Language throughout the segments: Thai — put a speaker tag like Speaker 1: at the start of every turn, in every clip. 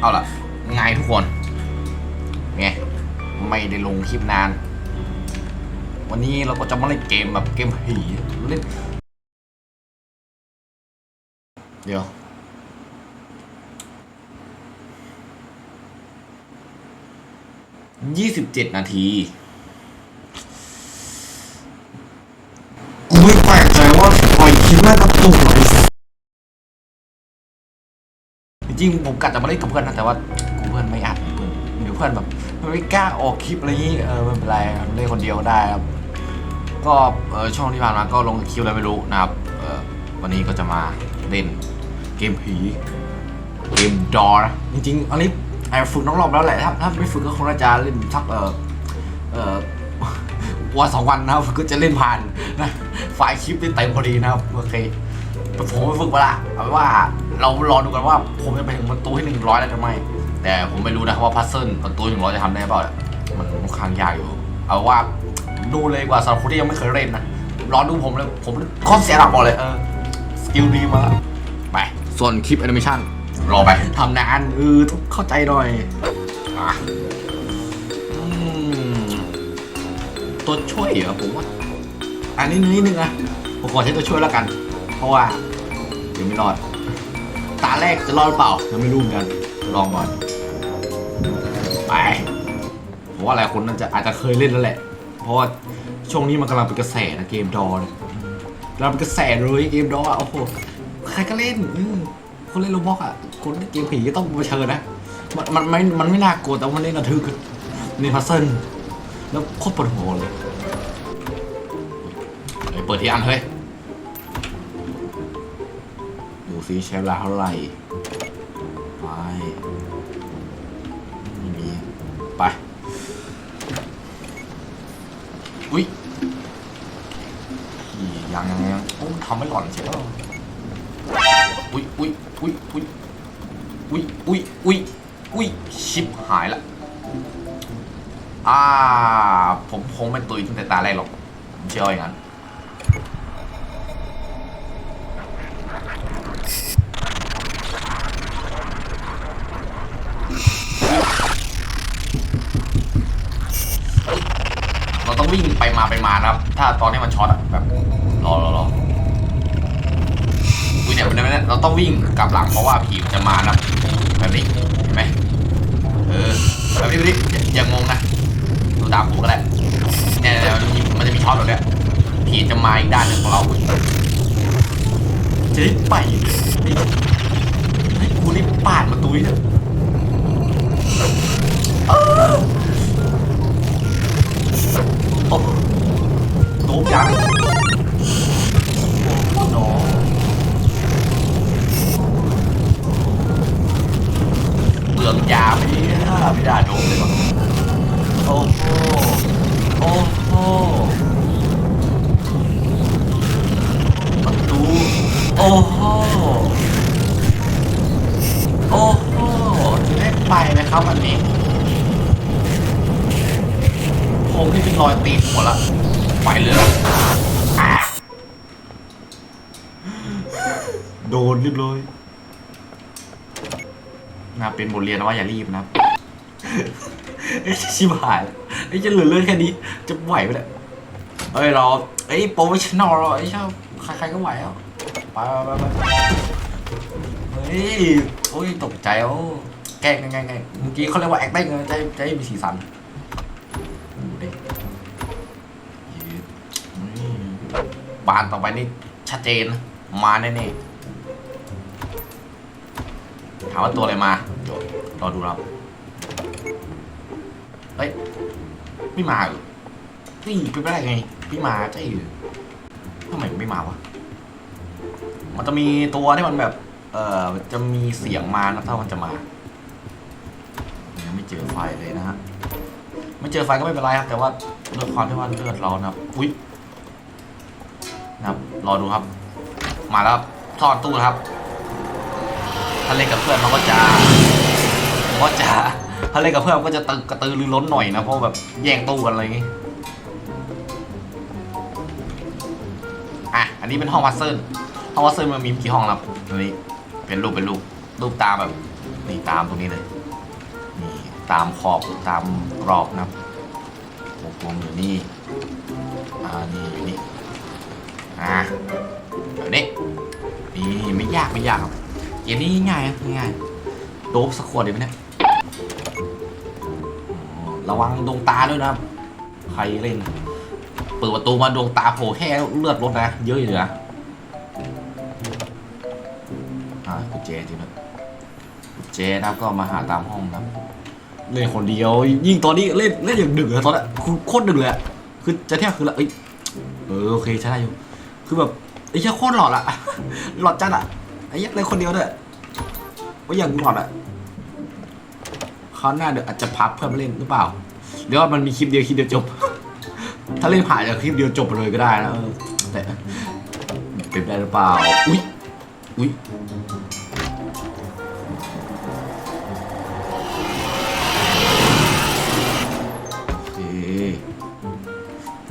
Speaker 1: เอาล่ะไงทุกคนไงไม่ได้ลงคลิปนาน วันนี้เราก็จะมาเล่นเกมแบบเกมผีเล่น เดี๋ยวยี่สิบเจ็ดนาที
Speaker 2: กูไม่แปลกใจว่าปล่อยคลิปแม่งกระตุกไห
Speaker 1: จริงผมกะจะมาเล่นกับเพื่อนนะแต่ว่ากูเพื่อนไม่อัดเพื่อนเดี๋ยวเพื่อนแบบไม่กล้าออกคลิปอะไรอย่างงี้เออไม่เป็นไรเล่นคนเดียวได้ครับก็เออช่วงที่ผ่านมาก็ลงคลิปอะไรไม่รู้นะครับเออวันนี้ก็จะมาเล่นเกมผีเกมดอนะจริงๆอันนี้แอบฝึกน้องรอบแล้วแหละถ้าถ้าไม่ฝึกก็คงจะเล่นสักเออเออวันสองวันนะครับก็จะเล่นผ่านนะไฟล์คลิปได้เต็มพอดีนะครับโอเค ผมไปฝึกมาละเอาเป็นว่าเรารอดูกันว่าผมจะไปถึงประตูที่หนึ่งร้อยได้หรือไม่แต่ผมไม่รู้นะว่าพัซเซิลประตูหนึ่งร้อยจะทำได้เปล่าเนี่ยมันค่อนข้างยากอยู่ เอาว่าดูเลยดีกว่าสำหรับคนที่ยังไม่เคยเล่นนะรอดูผมเลยผมข้อเสียหลักบอกเลยเออสกิลดีมากไปส่วนคลิปแอนิเมชันรอไปทำนานเออต้องเข้าใจหน่อยอะอืมตัวช่วยเหรอผมว่าอันนี้นิดนึงนะผมขอใช้ตัวช่วยแล้วกัน เพราะว่าเดี๋ยวไม่รอด ตาแรกจะรอดหรือเปล่ายังไม่รู้เหมือนกันลองก่อนไปผมว่าหลายคนน่าจะอาจจะเคยเล่นแล้วแหละ เพราะว่าช่วงนี้มันกำลังเป็นกระแสนะเกมดอเนี่ยกำลังเป็นกระแสเลยเกมดออะโอ้โหใครก็เล่นคนเล่นโรบอกอะคนเล่นเกมผีก็ต้องมาเชิญนะมันมันไม่มันไม่น่ากลัวแต่ว่ามันเล่นระทึกนี่พัซเซิลแล้วโคตรปวดหัวเลยเฮ้ยเปิดที่อันเฮ้ย ซิใช้เวลาเท่าไหร่ ไปไม่มีไป อุ้ยอียังยังยังโอ้ทำไม่หล่อนใช่ไหมอุ้ยอุ้ยอุ้ยอุ้ยอุ้ยอุ้ยอุ้ยอุ้ยชิปหายละอ่า ผมคงไม่ตุยตั้งแต่ตาแรกหรอกผมเชื่ออย่างนั้น เราต้องวิ่งไปมาไปมานะครับ ถ้าตอนนี้มันช็อตอะแบบรอรอรออุ้ยเนี่ยเนี่ยเนี่ยเราต้องวิ่งกลับหลังเพราะว่าผีมันจะมานะแบบนี้เห็นไหมเออแบบนี้แบบนี้อย่างงงนะดูตามผมก็ได้เนี่ยเนี่ยมันจะมีช็อตแบบเนี้ยผีจะมาอีกด้านหนึ่งของเราจะได้ไปให้กูรีบปาดประตูนี่เถอะโอ้ โดบยังเปลืองยาไม่ได้ไม่ได้โดบเลยว่ะโอ้โหโอ้โหประตูโอ้โหโอ้โหจะได้ไปไหมครับวันนี้ผมที่เป็นรอยตีนหมดละ ไปเลยละอะโดนเรียบร้อยนะเป็นบทเรียนนะว่าอย่ารีบนะครับไอ้ยชิบหายแล้วไอ้จะเหลือเลือดแค่นี้ จะไหวไหมเนี่ยเอ้ยเราไอ้โปรเฟชชั่นอลเราไอ้ชอบใครๆก็ไหวอะไปไปไปไปเฮ้ยโอ้ยตกใจโอ้แกล้งไงไงเมื่อกี้เขาเรียกว่า acting นะใจใจมีสีสันดูดิยืดนี่ บานต่อไปนี่ชัดเจนนะมาแน่ๆถามว่าตัวอะไรมาเดี๋ยวรอดูครับเฮ้ยไม่มาเหรอนี่เป็นไปได้ไงพี่มาใช่หรอทำไมไม่มาวะมันจะมีตัวที่มันแบบ เอ่อจะมีเสียงมานะถ้ามันจะมายังไม่เจอไฟเลยนะฮะไม่เจอไฟก็ไม่เป็นไรครับแต่ว่าด้วยความที่ว่าเลือดเรานะครับอุ้ย รอดูครับ มาแล้วครับทอดตู้ครับ ถ้าเล่นกับเพื่อนมันก็จะมันก็จะถ้าเล่นกับเพื่อนก็จะตึกกระตือรือร้นหน่อยนะเพราะแบบแย่งตู้กันอะไรอย่างงี้อะอันนี้เป็นห้องวัดเซิลห้องวัดเซิลมันมีกี่ห้องครับอันนี้เป็นรูปเป็นรูปรูปตามแบบนี่ตามตรงนี้เลยนี่ตามขอบตามกรอบนะครับวงอยู่นี่อ่านี่อยู่นี่ อ่าแบบนี้นี่ไม่ยากไม่ยากครับเกมนี้ง่ายๆนะง่ายโดบสักขวดดีไหมเนี่ยระวังดวงตาด้วยนะครับ ใครเล่น เปิดประตูมาดวงตาโผล่แค่เลือดลดนะ เยอะอยู่นะอ่ากุญแจจริงนะกุญแจนะก็มาหาตามห้องนะครับเล่นคนเดียว ยิ่งตอนนี้เล่นเล่นอย่างดึกเลยตอนนี้คือโคตรดึกเลยคือจะเที่ยงคืนละเอ้ยเออโอเคใช้ได้อยู่ คือแบบไอ้เหี้ยโคตรหลอดอะ หลอดจัดอะไอ้เหี้ยเล่นคนเดียวด้วยว่าอย่างหลอดอะเขาหน้าเดี๋ยวอาจจะพับเพื่อมาเล่นหรือเปล่าหรือว่ามันมีคลิปเดียวคลิปเดียวจบ ถ้าเล่นผ่านจากคลิปเดียวจบไปเลยก็ได้นะแต่เป็นไปได้หรือเปล่า อุ้ยอุ้ย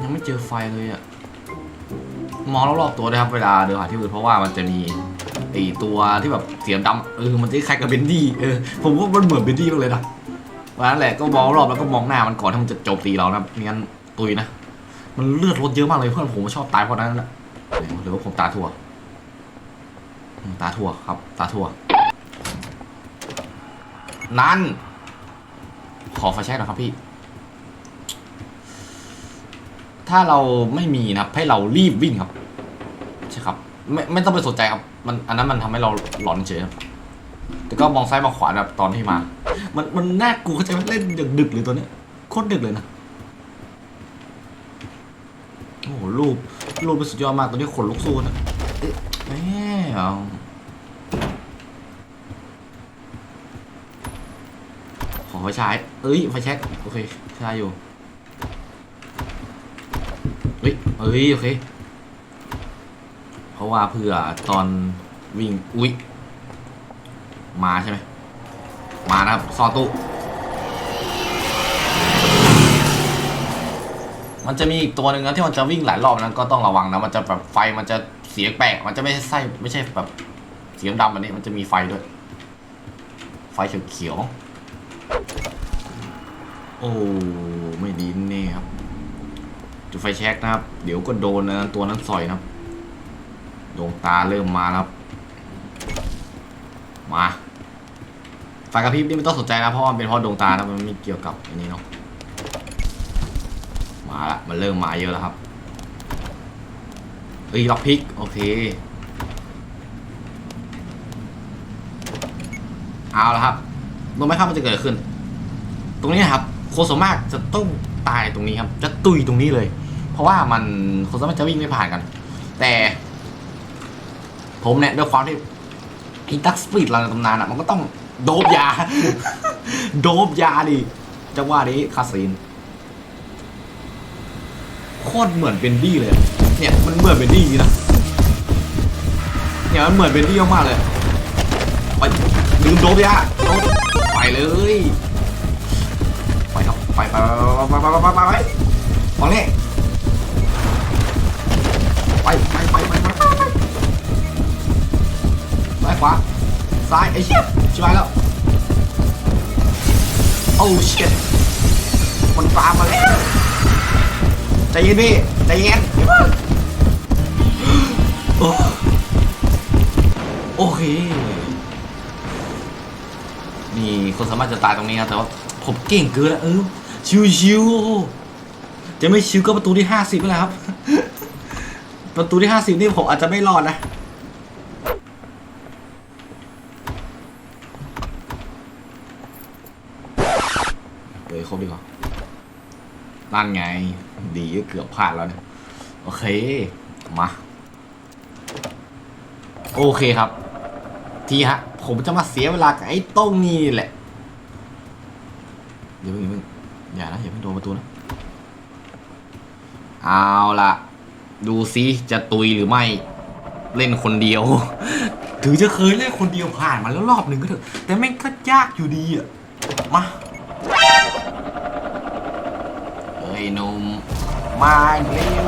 Speaker 1: ยังไม่เจอไฟเลยอะ มองรอบๆตัวด้วยครับเวลาเดินหาที่อื่นเพราะว่ามันจะมีไอตัวที่แบบเสียงดำเออมันจะคล้ายกับเบนดี้เออผมว่ามันเหมือนเบนดี้มากเลยนะวันนั้นแหละก็มองรอบแล้วก็มองหน้ามันก่อนที่มันจะโจมตีเรานะไม่งั้นตุยนะมันเลือดลดเยอะมากเลยเพื่อนผมชอบตายเพราะนั้นแหละหรือว่าผมตาถั่วตาถั่วครับ ตาถั่ว นั่น ขอไฟแช็กหน่อยครับพี่ ถ้าเราไม่มีนะครับ ให้เรารีบวิ่งครับ ใช่ครับ ไม่ไม่ต้องไปสนใจครับ มันอันนั้นมันทำให้เราหลอนเฉยครับแต่ก็มองซ้ายมองขวาแบบตอนที่มา มันมันน่ากลัวเข้าใจไหมเล่นดึกดึกเลยตัวเนี้ยโคตรดึกเลยนะโอ้โหรูปรูปเป็นสุดยอดมากตัวนี้ขนลุกสู้นะเอ๊ะแม่เอาขอไฟฉายเอ้ยไฟแช็กโอเคใช่อยู่ ฮ้ยเอ้ยโอเคเพราะว่าเพื่อตอนวิ่งอุ๊ยมาใช่ไหมมานะครับซอตู้มันจะมีอีกตัวหนึ่งนะที่มันจะวิ่งหลายรอบนั้นก็ต้องระวังนะมันจะแบบไฟมันจะเสียแปลกมันจะไม่ใช่ไส้ไม่ใช่แบบเสียงดำอันนี้มันจะมีไฟด้วย ไฟเขียวๆโอ้ไม่ดีแน่ครับ จุดไฟแช็กนะครับ เดี๋ยวก็โดนนะตัวนั้นสอยนะครับดวงตาเริ่มมาครับ มาไฟกระพริบนี่ไม่ต้องสนใจนะเพราะมันเป็นเพราะดวงตานะมันไม่เกี่ยวกับอันนี้เนาะมาละมันเริ่มมาเยอะแล้วครับเฮ้ยล็อกพิกโอเคเอาละครับรู้ไหมครับมันจะเกิดขึ้น ตรงนี้นะครับ โคสมากจะต้องตายตรงนี้ครับ จะตุยตรงนี้เลย เพราะว่ามันโคสวนมากจะวิ่งไม่ผ่านกัน แต่ ผมเนี่ยด้วยความที่อินทักสปีดเราในตำนานอะ มันก็ต้องโดบยา โดบยาดิจังหวะนี้คาซีนโคตรเหมือนเบนดี้เลย เนี่ยมันเหมือนเบนดี้จริงนะเนี่ยมันเหมือนเบนดี้มากเลยไปลืมโดบยาไปเลยไปครับไปไปไปไปไปไปไปไปฝั่งนี้ไป ไปไปไปไปไปซ้ายขวาซ้ายไอ้เชี่ยชิบหายแล้วโอ้เชี่ยมันตามมาแล้วใจเย็นพี่ใจเย็นโอเคนี่คนสามารถจะตายตรงนี้ครับแต่ว่าผมเก่งเกินแล้วเออชิวๆจะไม่ชิวก็ประตูที่ห้าสิบแล้วครับ ประตูที่ห้าสิบนี่ผมอาจจะไม่รอดนะเฮ้ยครบดีกว่านั่นไง ดีก็เกือบพลาดแล้วนี่ยโอเค มา โอเคครับ ทีฮะ ผมจะมาเสียเวลากับไอ้โต้งนี่แหละอย่าเพิ่งอย่าเพิ่งอย่านะอย่าเพิ่งโดนประตูนะ เอาละ ดูซิจะตุยหรือไม่เล่นคนเดียวถือจะเคยเล่นคนเดียวผ่านมาแล้วรอบหนึ่งก็เถอะ แต่แม่งก็ยากอยู่ดีอะ มาเฮ้ยนุ่มมาเร็ว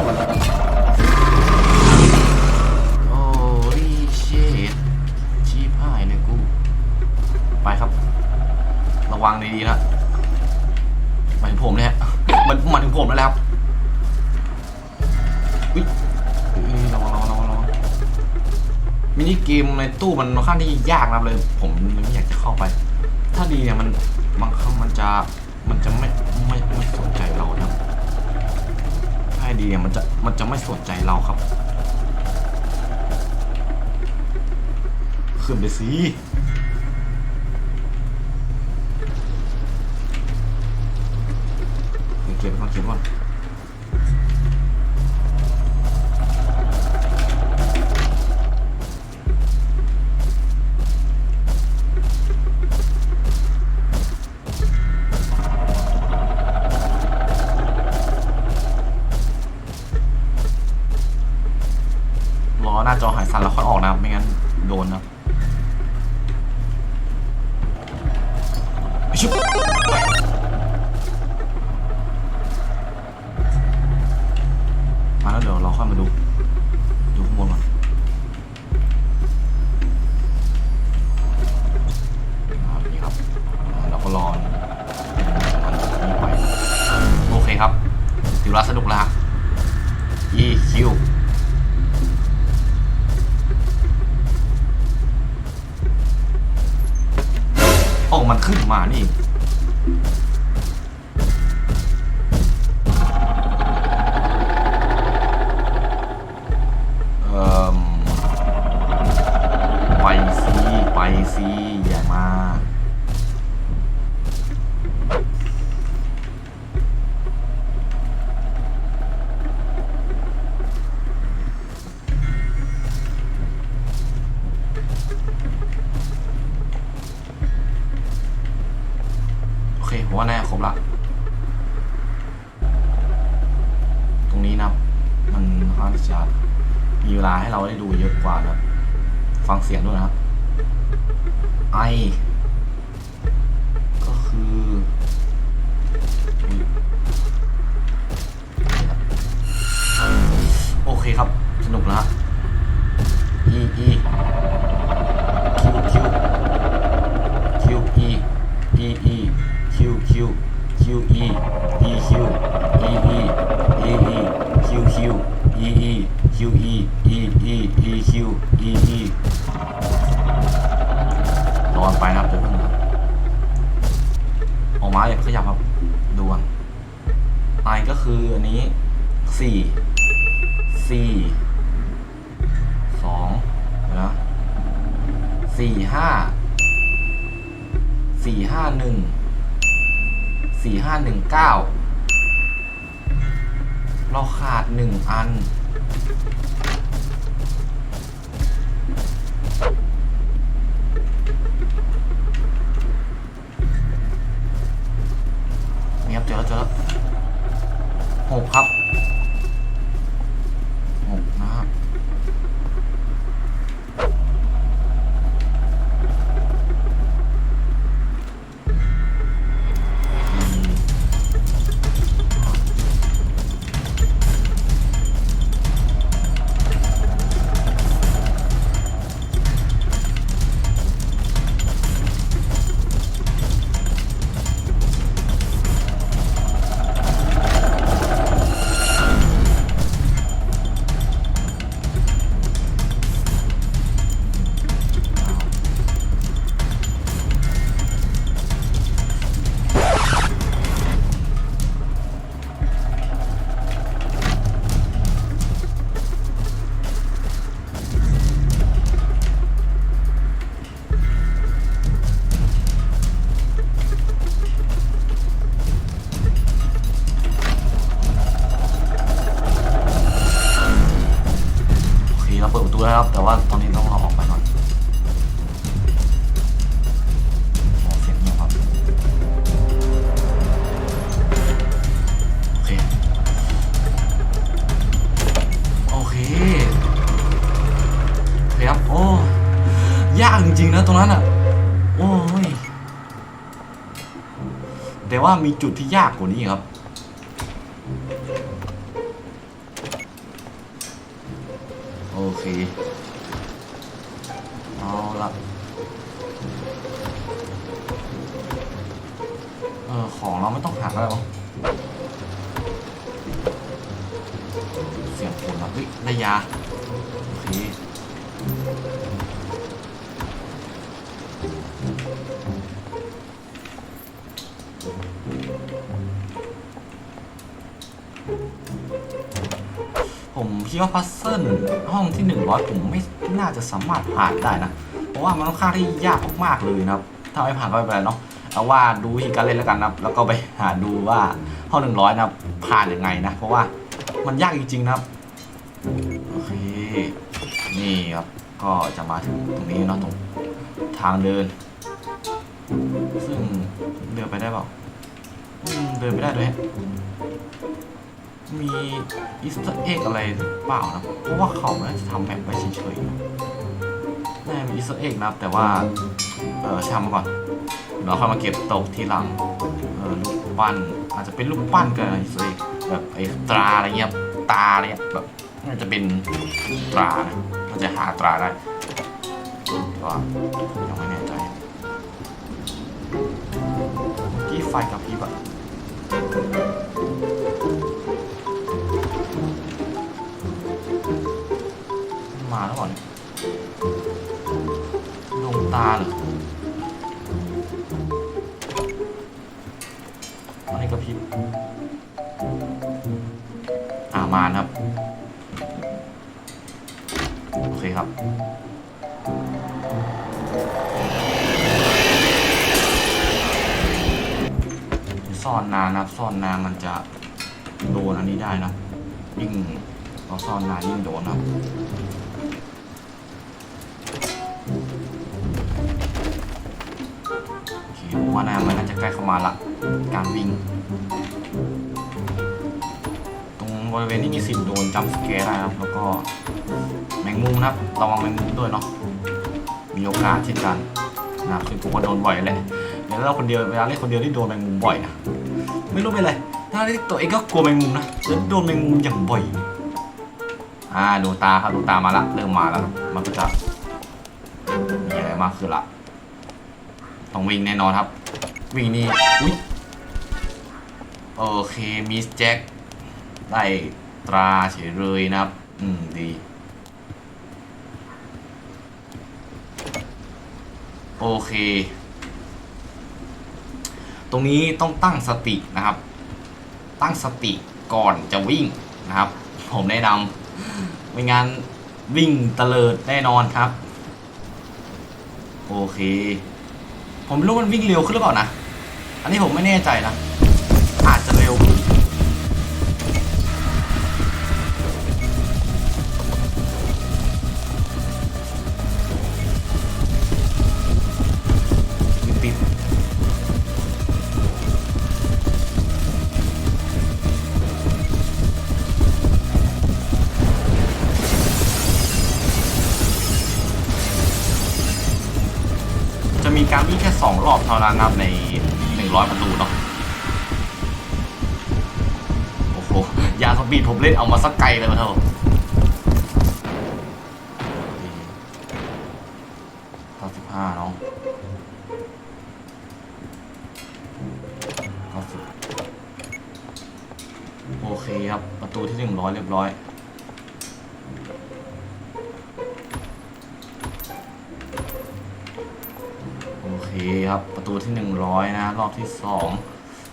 Speaker 1: โอ้ยเชดชีพหายเลยกู ไปครับ ระวังดีๆนะหมายถึงผมเนี่ยมันมันถึงผมแล้วแหละครับ มินิเกมในตู้มันค่อนข้างที่ยากนะครับเลย ผมไม่อยากจะเข้าไป ถ้าดีเนี่ยมันบางครั้งมันจะมันจะไม่ไม่ไม่สนใจเรานะครับถ้าดีเนี่ยมันจะมันจะไม่สนใจเราครับ ขึ้นไปสิเก็บก่อนเก็บก่อน ถือว่าสนุกแล้วฮะ EQ โอ้มันขึ้นมานี่ ว่าน่าครบละ ตรงนี้นะมันค่อนข้างจะมีเวลาให้เราได้ดูเยอะกว่านะครับฟังเสียงด้วยนะครับ ไอ ก็คือโอเคครับ สนุกแล้วฮะ E Q E E รอนไปนะครับเดี๋ยวเพิ่งครับออกมาอย่าขยับครับดูก่อนไอก็คืออันนี้สี่สี่สองเดี๋ยวนะสี่ห้าสี่ห้าหนึ่งสี่ห้าหนึ่งเก้าเราขาดหนึ่งอัน นี่ครั ว่ามีจุดที่ยากกว่านี้ครับ โอเค เอาละเออ ของเราไม่ต้องหาอะไรวเสียงฝนแล้วเฮ้ยได้ยา โอเค คิดว่าพัซเซิลห้องที่ 100 ผมไม่น่าจะสามารถผ่านได้นะ เพราะว่ามันค่อนข้างที่ยากมากๆเลยนะครับ ถ้าไม่ผ่านก็ไม่เป็นไรเนาะเอาว่าดูวิธีการเล่นแล้วกันนะครับ แล้วก็ไปหาดูว่าห้องหนึ่งร้อยนะครับผ่านยังไงนะ เพราะว่ามันยากจริงๆนะครับ โอเค นี่ครับ ก็จะมาถึงตรงนี้เนาะตรงทางเดิน ซึ่งเดินไปได้เปล่าเดินไม่ได้ด้วย มีอีสตอร์เอ็กอะไรเปล่านะ เพราะว่าเขาน่าจะทำแบบไว้เฉยๆนะน่ามีอีสตอร์เอ็กนะแต่ว่า เออช่างมาก่อนเราค่อยมาเก็บตกทีหลัง เออลูกปั้น อาจจะเป็นลูกปั้นก็ได้สิแบบไอ้ตราอะไรเงี้ย ตาอะไรเงี้ยแบบน่าจะเป็นตรานะมันจะหาตราได้แต่ว่ายังไม่แน่ใจกี้ไฟกับพริบอะ แล้วก่อนดวงตาเหรออันนี้กระพริบอ่ามานครับ โอเคครับซ่อนนานนะครับซ่อนนานมันจะโดนอันนี้ได้นะยิ่งเราซ่อนนานยิ่งโดนครับ ว่านามันน่าจะใกล้เข้ามาละ การวิ่ง ตรงบริเวณนี้มีสิทธิ์โดนจัมสแกร์ได้ครับ แล้วก็แมงมุมนะครับระวังแมงมุมด้วยเนาะ มีโอกาสเช่นกันนะครับซึ่งผมก็โดนบ่อยแหละเวลาเราคนเดียวเวลาเล่นคนเดียวที่โดนแมงมุมบ่อยนะ ไม่รู้เป็นไร ถ้าเล่นตัวเองก็กลัวแมงมุมนะแล้วโดนแมงมุมอย่างบ่อย อ่าดูตาครับดูตามาละ เริ่มมาแล้ว มันก็จะมีอะไรมากขึ้นละ ต้องวิ่งแน่นอนครับ วิ่งนี่อุ้ยโอเคมิสแจ็คได้ตราเฉยเลยนะครับ อืม ดี โอเค ตรงนี้ต้องตั้งสตินะครับ ตั้งสติก่อนจะวิ่งนะครับ ผมแนะนำไม่งั้นวิ่งเตลิดแน่นอนครับ โอเค ผมไม่รู้มันวิ่งเร็วขึ้นหรือเปล่านะ อันนี้ผมไม่แน่ใจนะ การวิ่งแค่สองรอบเท่านั้นครับในหนึ่งร้อยประตูเนาะโอ้โหยาสปีดผมเล่นเอามาสักไกลเลยมาเถอะ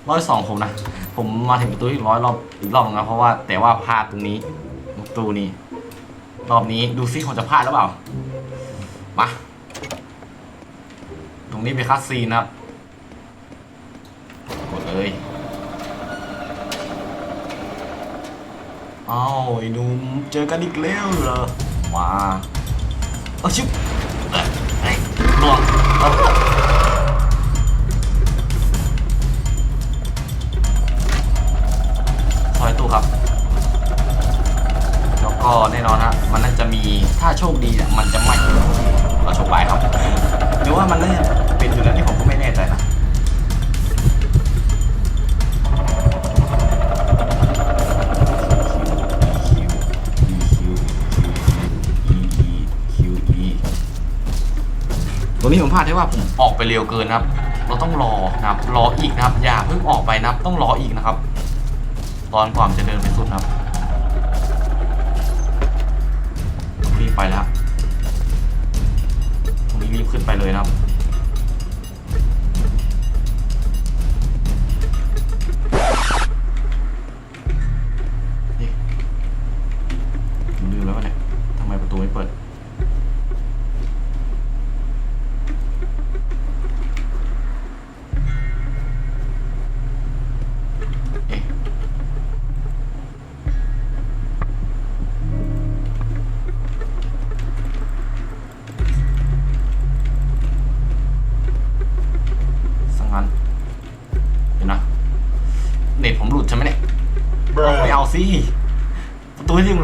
Speaker 1: ร้อบที่สองผมนะ ผมมาถึงประตูที่ร้อยรอบอีกรอบนึงนะเพราะว่าแต่ว่าพลาดตรงนี้ประตูนี้ รอบนี้ดูซิผมจะพลาดหรือเปล่ามาตรงนี้เป็นคัสซีนนะครับกดเลยอ้าวไอ้หนุ่มเจอกันอีกแล้วเหรอมาเอาชิบเอ้ยเอ้ยล่วงเอา ก็แน่นอนฮะมันน่าจะมีถ้าโชคดีเนี่ยมันจะไม่เราโชคไปครับหรือว่ามันน่าจะเป็นอยู่แล้วนี่ผมก็ไม่แน่ใจนะตรงนี้ผมพลาดที่ว่าผมออกไปเร็วเกินครับ เราต้องรอนะครับ รออีกนะครับ อย่าเพิ่งออกไปนะครับ ต้องรออีกนะครับ ตอนก่อนจะเดินไปสุดครับ ขึ้นไปเลยนะครับ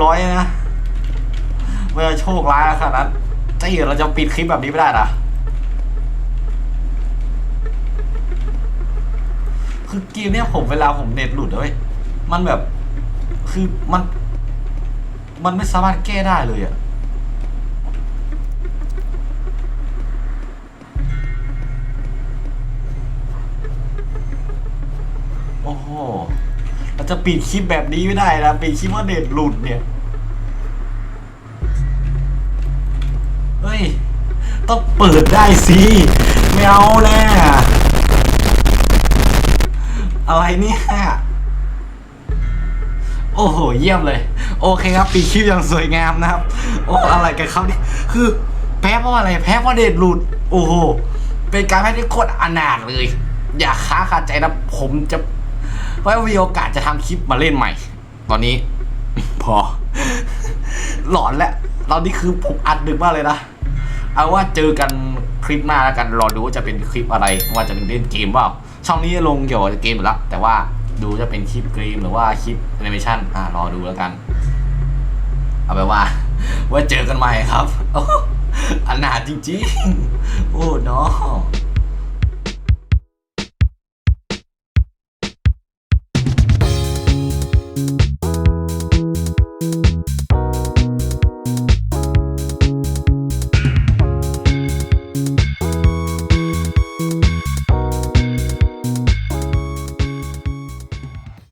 Speaker 1: ร้อยนะไม่อาโชคร้ายขนาดนั้นเจ๊เราจะปิดคลิปแบบนี้ไม่ได้นะคือเกมเนี้ยผมเวลาผมเน็ตหลุดเว้ยมันแบบ คือมัน มันไม่สามารถแก้ได้เลยอะ จะปิดคลิปแบบนี้ไม่ได้นะปิดคลิปว่าเน็ตหลุดเนี่ยเฮ้ย ต้องเปิดได้สิไม่เอาแน่อะไรเนี่ยโอ้โห เยี่ยมเลย โอเคครับปีคลิปอย่างสวยงามนะครับ โอ้อะไรกันครับนี่คือแพ้เพราะอะไรแพ้เพราะเด็ดหลุด โอ้โห เป็นการแพ้ที่โคตรอนาถเลย อย่าค้าคาใจนะผมจะ ไว้มีโอกาสจะทำคลิปมาเล่นใหม่ ตอนนี้ พอ หลอนแล้วตอนนี้คือผมอัดดึกมากเลยนะ เอาว่าเจอกันคลิปหน้าแล้วกันรอดูว่าจะเป็นคลิปอะไรว่าจะเป็นเล่นเกมเปล่า ช่องนี้ลงเกี่ยวกับเกมอยู่แล้วแต่ว่าดูจะเป็นคลิปเกมหรือว่าคลิปแอนิเมชันอ่ารอดูแล้วกัน เอาไปว่า ว่าเจอกันใหม่ครับอ้อันหนาจริงๆ โอ้เนาะ